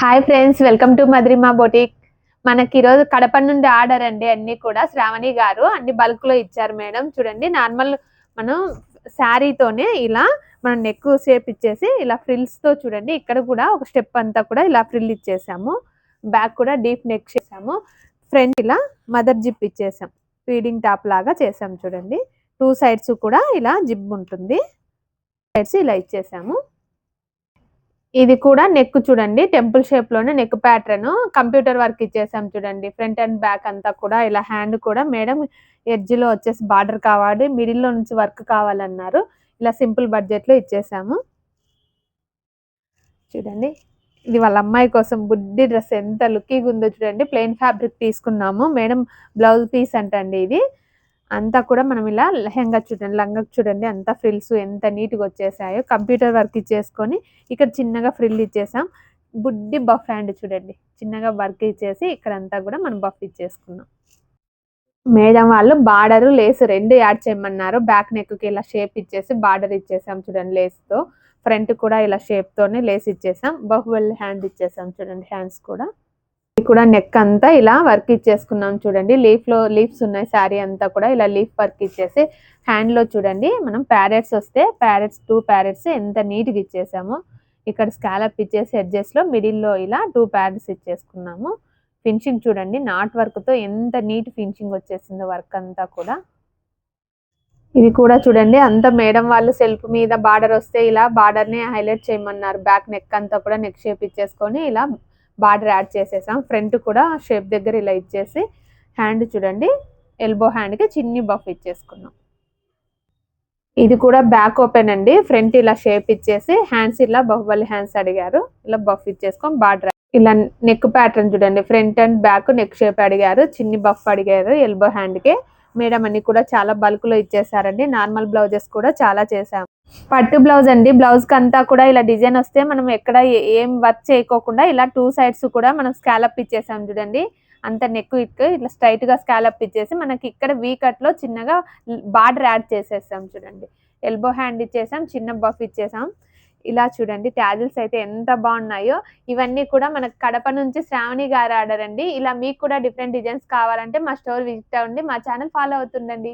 Hi friends welcome to Madhurima boutique. మనకి ఈరోజు కడప నుండి ఆర్డర్ అండి అన్ని కూడా శ్రావణి గారు అన్ని బల్క్లో ఇచ్చారు మేడం. చూడండి నార్మల్ మనం శారీతోనే ఇలా మనం నెక్ షేప్ ఇచ్చేసి ఇలా ఫ్రిల్స్తో చూడండి ఇక్కడ కూడా ఒక స్టెప్ అంతా కూడా ఇలా ఫ్రిల్ ఇచ్చేసాము. బ్యాక్ కూడా డీప్ నెక్ చేసాము. ఫ్రంట్ ఇలా మదర్ జిప్ ఇచ్చేసాం. ఫీడింగ్ టాప్ లాగా చేసాం చూడండి. టూ సైడ్స్ కూడా ఇలా జిప్ ఉంటుంది. సైడ్స్ ఇలా ఇచ్చేసాము. ఇది కూడా నెక్ చూడండి టెంపుల్ షేప్లోనే నెక్ ప్యాటర్న్ కంప్యూటర్ వర్క్ ఇచ్చేసాం చూడండి ఫ్రంట్ అండ్ బ్యాక్ అంతా కూడా ఇలా హ్యాండ్ కూడా మేడం ఎడ్జ్లో వచ్చేసి బార్డర్ కావాలి మిడిల్లో నుంచి వర్క్ కావాలన్నారు. ఇలా సింపుల్ బడ్జెట్లో ఇచ్చేసాము. చూడండి ఇది వాళ్ళ అమ్మాయి కోసం బుడ్డి డ్రెస్ ఎంత లుక్కీగా ఉందో చూడండి ప్లెయిన్ ఫ్యాబ్రిక్ తీసుకున్నాము. మేడం బ్లౌజ్ పీస్ అంటండి ఇది. అంతా కూడా మనం ఇలా లెహంగా చూడండి లంగా చూడండి అంతా ఫ్రిల్స్ ఎంత నీట్గా వచ్చేసాయో కంప్యూటర్ వర్క్ ఇచ్చేసుకొని ఇక్కడ చిన్నగా ఫ్రిల్ ఇచ్చేసాం. బుడ్డి బఫ్ హ్యాండ్ చూడండి చిన్నగా వర్క్ ఇచ్చేసి ఇక్కడంతా కూడా మనం బఫ్ ఇచ్చేసుకున్నాం. మేడం వాళ్ళు బార్డర్ లేస్ రెండు యాడ్ చేయమన్నారు. బ్యాక్ నెక్కి ఇలా షేప్ ఇచ్చేసి బార్డర్ ఇచ్చేసాం చూడండి లేస్తో. ఫ్రంట్ కూడా ఇలా షేప్తోనే లేస్ ఇచ్చేసాం. బహుబలి హ్యాండ్ ఇచ్చేసాం చూడండి హ్యాండ్స్ కూడా. కూడా నెక్ అంతా ఇలా వర్క్ ఇచ్చేసుకున్నాం చూడండి. లీఫ్లో లీఫ్స్ ఉన్నాయి శారీ అంతా కూడా ఇలా లీఫ్ వర్క్ ఇచ్చేసి హ్యాండ్లో చూడండి. మనం ప్యారెట్స్ వస్తే ప్యారెట్స్ టూ ప్యారెట్స్ ఎంత నీట్గా ఇచ్చేసాము ఇక్కడ స్కాలప్ ఇచ్చేసి ఎడ్జెస్లో మిడిల్లో ఇలా టూ ప్యారెట్స్ ఇచ్చేసుకున్నాము. ఫినిషింగ్ చూడండి నాట్ వర్క్తో ఎంత నీట్ ఫినిషింగ్ వచ్చేసిందో వర్క్ అంతా కూడా. ఇది కూడా చూడండి అంత మేడం వాళ్ళు సెల్ఫ్ మీద బార్డర్ వస్తే ఇలా బార్డర్ని హైలైట్ చేయమన్నారు. బ్యాక్ నెక్ అంతా కూడా నెక్ షేప్ ఇచ్చేసుకొని ఇలా బార్డర్ యాడ్ చేసేసాం. ఫ్రంట్ కూడా షేప్ దగ్గర ఇలా ఇచ్చేసి హ్యాండ్ చూడండి. ఎల్బో హ్యాండ్కి చిన్ని బఫ్ ఇచ్చేసుకున్నాం. ఇది కూడా బ్యాక్ ఓపెన్ అండి. ఫ్రంట్ ఇలా షేప్ ఇచ్చేసి హ్యాండ్స్ ఇలా బహుబలి హ్యాండ్స్ అడిగారు. ఇలా బఫ్ ఇచ్చేసుకొని బార్డర్ ఇలా నెక్ ప్యాటర్న్ చూడండి. Front and back neck shape అడిగారు. చిన్ని బఫ్ అడిగారు ఎల్బో హ్యాండ్కి మేడం అన్ని కూడా చాలా బల్క్లో ఇచ్చేసారండి. నార్మల్ బ్లౌజెస్ కూడా చాలా చేసాం పట్టు బ్లౌజ్ అండి. బ్లౌజ్కి అంతా కూడా ఇలా డిజైన్ వస్తే మనం ఎక్కడ ఏం వర్క్ చేయకోకుండా ఇలా టూ సైడ్స్ కూడా మనం స్కాలప్ ఇచ్చేసాం చూడండి. అంత నెక్ ఇక్ ఇట్లా స్ట్రైట్గా స్కాలప్ ఇచ్చేసి మనకి ఇక్కడ వీ కట్లో చిన్నగా బార్డర్ యాడ్ చేసేసాం చూడండి. ఎల్బో హ్యాండ్ ఇచ్చేసాం చిన్న బఫ్ ఇచ్చేసాం. ఇలా చూడండి ట్యాజిల్స్ అయితే ఎంత బాగున్నాయో. ఇవన్నీ కూడా మనకు కడప నుంచి శ్రావణి గారు ఆర్డర్ అండి ఇలా మీకు కూడా డిఫరెంట్ డిజైన్స్ కావాలంటే మా స్టోర్ విజిట్ అవ్వండి మా ఛానల్ ఫాలో అవుతుండండి.